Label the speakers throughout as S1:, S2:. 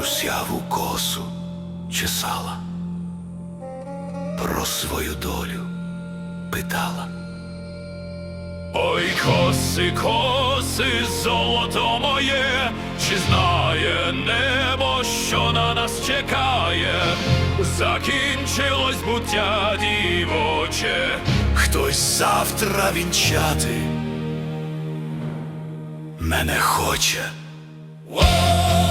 S1: русяву косу чесала, про свою долю питала.
S2: Ой, коси, коси, золото моє, чи знає небо, що на нас чекає? Закінчилось буття дівоче.
S1: Хтось завтра вінчати мене хоче.
S3: Горіла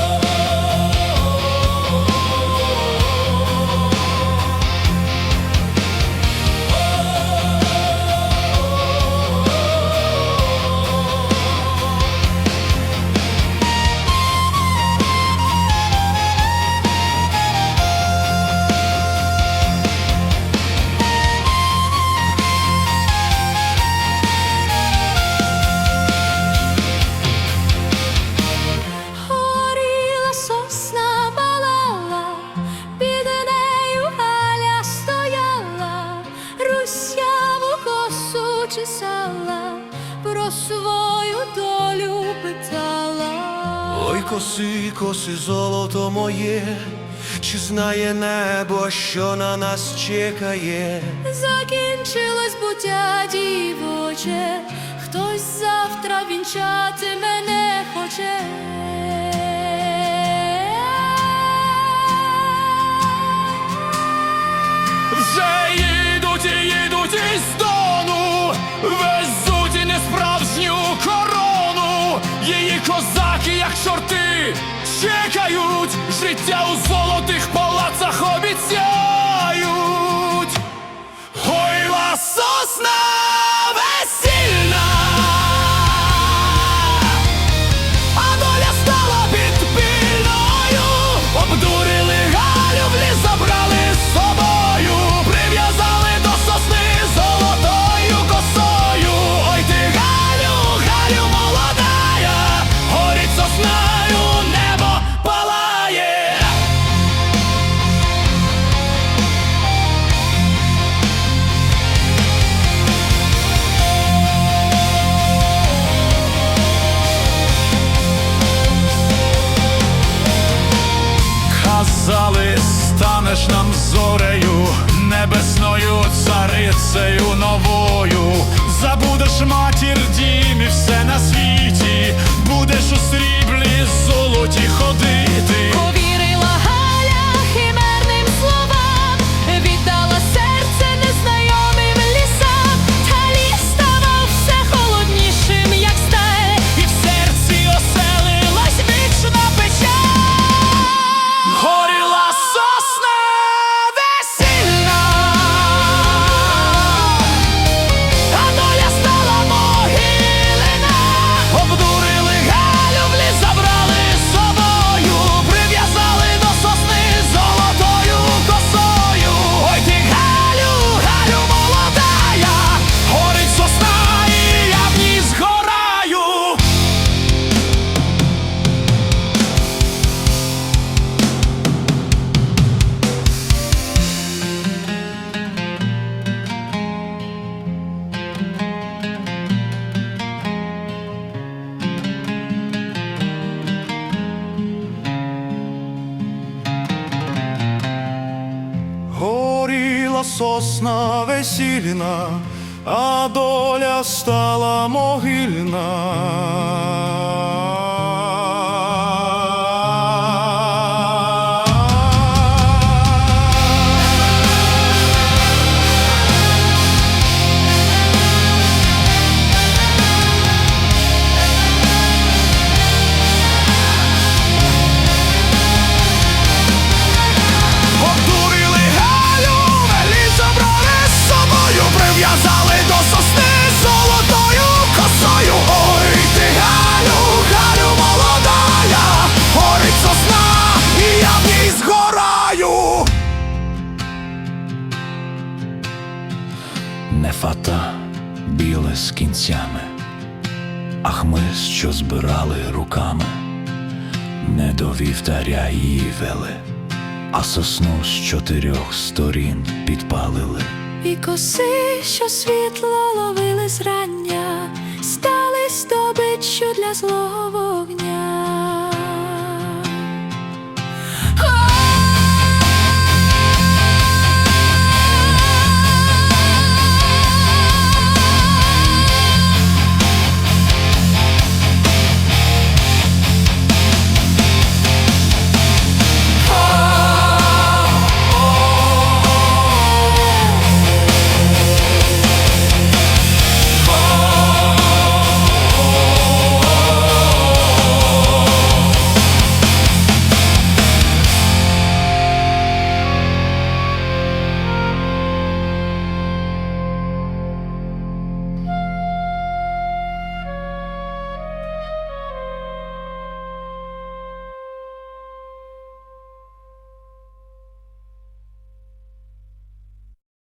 S1: коси, коси, золото моє, чи знає небо, що на нас чекає?
S3: Закінчилось буття дівоче, хтось завтра вінчати мене хоче.
S2: Життя у золотих Горіла сосна весільна, а доля стала
S4: могильна.
S1: Біле з кінцями, а хмиз, що збирали руками, не до вівтаря її вели, а сосну з чотирьох сторін підпалили.
S3: І коси, що світло ловили зрання,